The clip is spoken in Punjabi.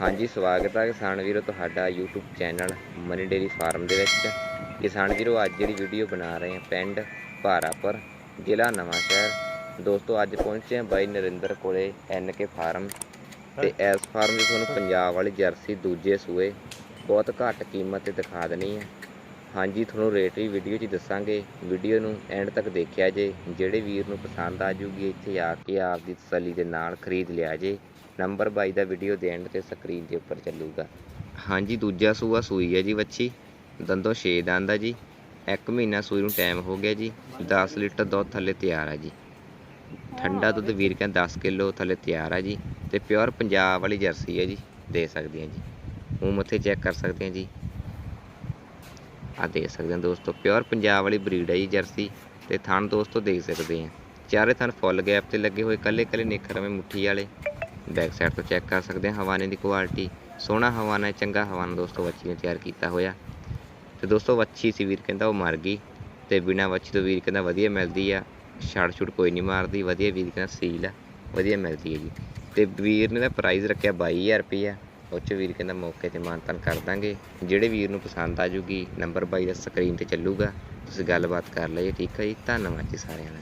ਹਾਂਜੀ, ਸਵਾਗਤ ਹੈ ਕਿਸਾਨ ਵੀਰੋ ਤੁਹਾਡਾ YouTube channel Mani dairy farm ਦੇ ਵਿੱਚ। ਕਿਸਾਨ ਵੀਰੋ, ਅੱਜ ਜਿਹੜੀ ਵੀਡੀਓ ਬਣਾ ਰਹੇ ਹਾਂ ਪਿੰਡ ਭਾਰਾਪੁਰ, ਜ਼ਿਲ੍ਹਾ ਨਵਾਂਸ਼ਹਿਰ ਦੋਸਤੋ, ਅੱਜ ਪਹੁੰਚੇ ਹਾਂ ਬਾਈ ਨਰਿੰਦਰ ਕੋਲੇ ਕੇ ਫਾਰਮ ਤੇ ਇਸ ਫਾਰਮ ਦੀ ਤੁਹਾਨੂੰ ਪੰਜਾਬ ਵਾਲੀ ਜਰਸੀ ਦੂਜੇ ਸੂਏ। ਬਹੁਤ ਘੱਟ ਕੀਮਤ ਤੇ ਦਿਖਾ ਦੇਣੀ ਹੈ। ਹਾਂਜੀ, ਤੁਹਾਨੂੰ ਰੇਟ ਵੀ ਵੀਡੀਓ 'ਚ ਦੱਸਾਂਗੇ। ਵੀਡੀਓ ਨੂੰ ਐਂਡ ਤੱਕ ਦੇਖਿਆ ਜੇ। ਜਿਹੜੇ ਵੀਰ ਨੂੰ ਪਸੰਦ ਆ ਜੂਗੀ, ਇੱਥੇ ਆ ਕੇ ਆਪ ਦੀ ਤਸੱਲੀ ਦੇ ਨਾਲ ਖਰੀਦ ਲਿਆ ਜੇ। ਨੰਬਰ ਬਾਈ ਦਾ ਵੀਡੀਓ ਦੇ ਐਂਡ ਤੇ ਸਕਰੀਨ ਦੇ ਉੱਪਰ ਚੱਲੂਗਾ। ਹਾਂਜੀ, ਦੂਜਾ ਸੂਆ ਸੂਈ ਹੈ ਜੀ ਵੱਛੀ। ਦੰਦੋਂ 6 ਦੰਦ ਆ ਜੀ। ਇੱਕ ਮਹੀਨਾ ਸੂਈ ਨੂੰ ਟਾਈਮ ਹੋ ਗਿਆ ਜੀ। 10 ਲੀਟਰ ਦੁੱਧ ਥੱਲੇ ਤਿਆਰ ਆ ਜੀ। ਠੰਡਾ ਦੁੱਧ ਵੀਰ ਕਹਿੰਦਾ 10 ਕਿਲੋ ਥੱਲੇ ਤਿਆਰ ਆ ਜੀ। ਤੇ ਪਿਓਰ ਪੰਜਾਬ ਵਾਲੀ ਜਰਸੀ ਹੈ ਜੀ। ਦੇ ਸਕਦੇ ਆ ਜੀ। ਮੂੰਹ ਮੱਥੇ ਚੈੱਕ ਕਰ ਸਕਦੇ ਆ ਜੀ। ਆ ਦੇਖ ਸਕਦੇ ਆ ਦੋਸਤੋ ਪਿਓਰ ਪੰਜਾਬ ਵਾਲੀ ਬਰੀਡ ਹੈ ਜੀ ਜਰਸੀ ਤੇ ਥਣ ਦੋਸਤੋ ਦੇਖ ਸਕਦੇ ਆ ਚਾਰੇ ਥਣ ਫੁੱਲ ਗੈਪ ਤੇ ਲੱਗੇ ਹੋਏ ਕੱਲੇ ਕੱਲੇ ਨਿਖਰਵੇਂ ਮੁੱਠੀ ਵਾਲੇ। ਬੈਕ ਸਾਈਡ ਤੋਂ ਚੈੱਕ ਕਰ ਸਕਦੇ ਆ ਹਵਾਨੇ ਦੀ ਕੁਆਲਿਟੀ ਸੋਹਣਾ ਹਵਾਨਾ ਹੈ, ਚੰਗਾ ਹਵਾਨਾ ਦੋਸਤੋ ਵੱਛੀ ਨੇ ਤਿਆਰ ਕੀਤਾ ਹੋਇਆ। ਤੇ ਦੋਸਤੋ ਵੱਛੀ ਸੀ ਵੀਰ ਕਹਿੰਦਾ ਉਹ ਮਰ ਗਈ ਤੇ ਬਿਨਾ ਵੱਛੀ ਤੋਂ ਵੀਰ ਕਹਿੰਦਾ ਵਧੀਆ ਮਿਲਦੀ ਆ ਛੜ ਛੁੜ ਕੋਈ ਨਹੀਂ ਮਾਰਦੀ ਵਧੀਆ ਵੀਰ ਕਹਿੰਦਾ ਸੀਲ ਆ ਵਧੀਆ ਮਿਲਦੀ ਹੈ ਜੀ। ਤੇ ਵੀਰ ਨੇ ਦਾ ਪ੍ਰਾਈਸ ਰੱਖਿਆ 22000 ਰੁਪਈਆ। ਉਹ 'ਚ ਵੀਰ ਕਹਿੰਦਾ ਮੌਕੇ ਤੇ ਮਾਨਤਨ ਕਰ ਦਾਂਗੇ। ਜਿਹੜੇ ਵੀਰ ਨੂੰ ਪਸੰਦ ਆ ਜੂਗੀ, ਨੰਬਰ ਬਾਈ ਦਾ ਸਕਰੀਨ ਤੇ ਚੱਲੂਗਾ। ਤੁਸੀਂ ਗੱਲਬਾਤ ਕਰ ਲਈਏ ਠੀਕ ਹੈ ਜੀ? ਧੰਨਵਾਦ ਜੀ ਸਾਰਿਆਂ ਦਾ।